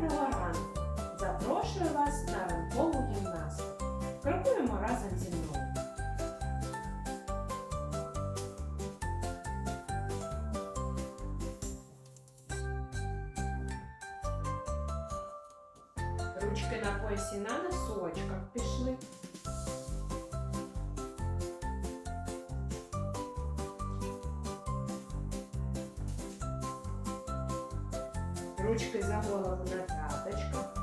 Доброго! Запрошую вас на ранкову гімнастику. Крокуємо разом зі мною. Ручки на поясі на носочках пішли. Ручки за голову на п'яточках.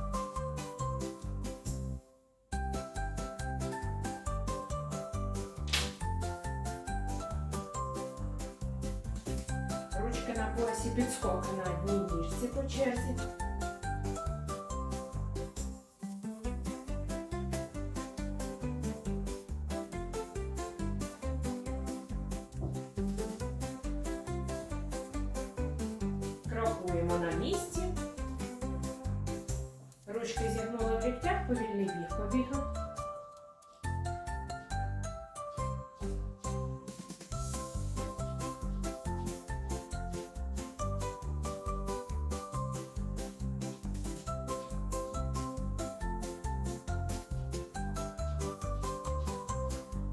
Ручки на поясі підскоки на одній ніжці по черзі. Повільний біг побігли.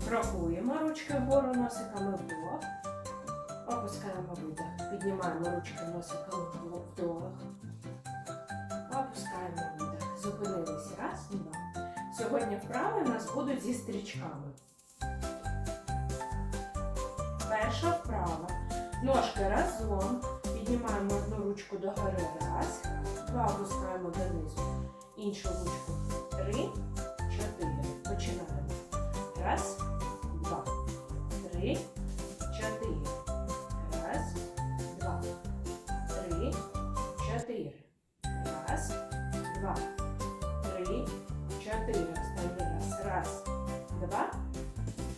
Крокуємо ручки вгору носиками вдох. Опускаємо видих. Піднімаємо ручки носиками вдох. Опускаємо видих. Зупинились. Раз, два. Сьогодні вправи у нас будуть зі стрічками. Перша вправа. Ножки разом. Піднімаємо одну ручку догори. Раз. Два опускаємо донизу. Іншу ручку. Три, чотири. Починаємо. Раз, два, три, чотири. Два,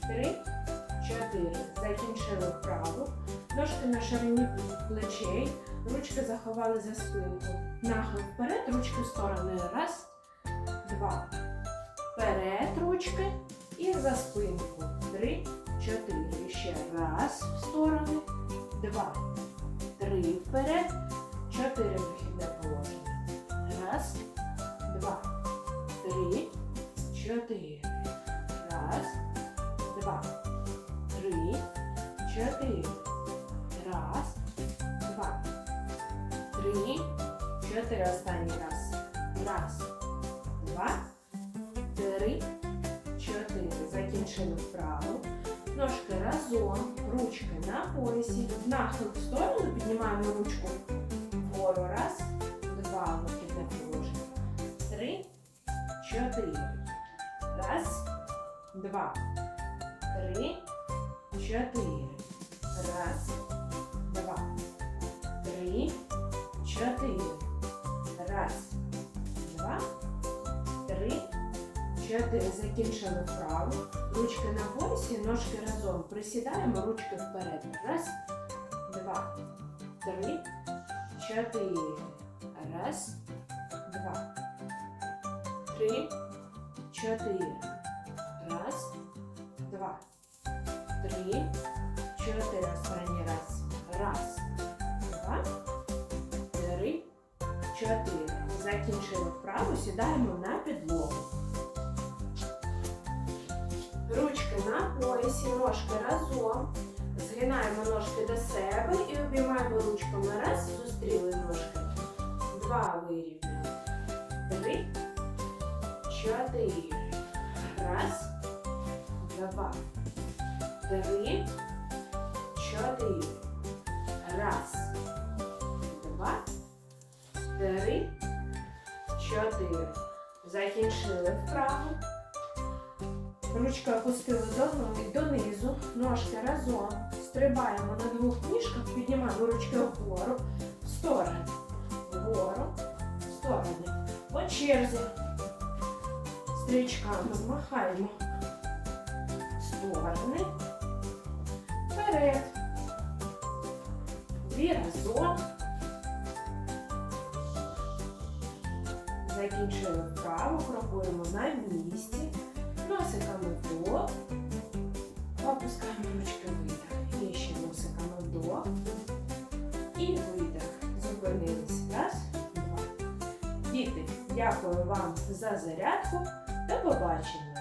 три, чотири. Закінчили вправу. Ножки на ширині плечей. Ручки заховали за спинку. Нахил вперед, ручки в сторони. Раз, два. Вперед ручки і за спинку. Три, чотири. Ще раз в сторони. Два. Три вперед. Чотири вихідне положення. Раз, два, три, чотири. Раз, два, три, чотири. Раз, два, три, чотири. Останній раз. Раз, два, три, чотири. Закінчили вправу. Ножки разом, ручки на поясі. Нахил в сторону, піднімаємо ручку вгору. Раз, два, вихідне положення. Три, чотири. Раз, два, три, чотири. Раз, два, три, чотири. Раз, два, три, чотири. Закінчили вправу. Ручки на поясі, ножки разом. Присідаємо, ручки вперед. Раз, два, три, чотири. Раз, два, три, чотири. Три, чотири. Останній раз. Раз, два, три, чотири. Закінчили вправу, сідаємо на підлогу. Ручки на поясі, ножки разом. Згинаємо ножки до себе і обіймаємо ручками. Раз, зустріли три, чотири. Раз, два, три, чотири. Закінчили вправу. Ручки опустили донизу, ножки разом. Стрибаємо на двох ніжках, піднімаємо ручки вгору, в сторони. Вгору, в сторони. По черзі. Стрічками махаємо. Вперед. Дві разом. Закінчили вправу, крокуємо на місці. Носиками вдох. Опускаємо ручки видих. І ще носиками вдох. І видих. Зупинились. Раз, два. Діти, дякую вам за зарядку. До побачення!